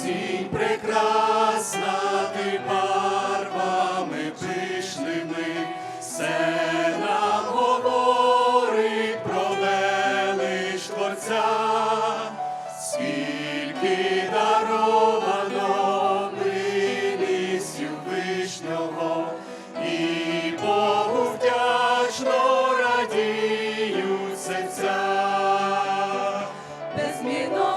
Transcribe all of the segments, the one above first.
Осінь прекрасна, ти барвами пишними, все нам говорить про Творця, скільки даровано милістю і Богу вдячно радіють серця. Безмірно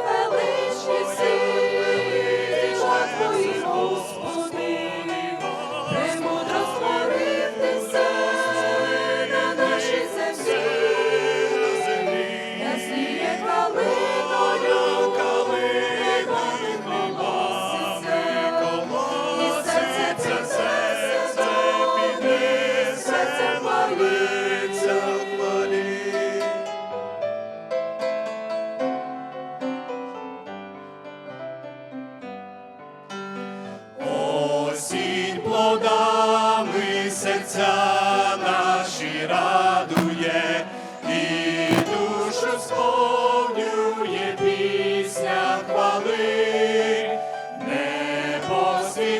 серця наші радує і душу сповнює пісня хвали, небо свій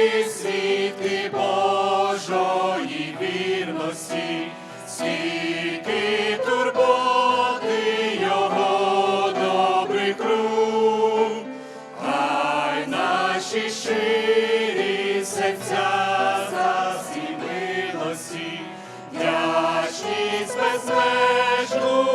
щирі серця засібилості, вдячність безмежну.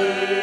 Hallelujah.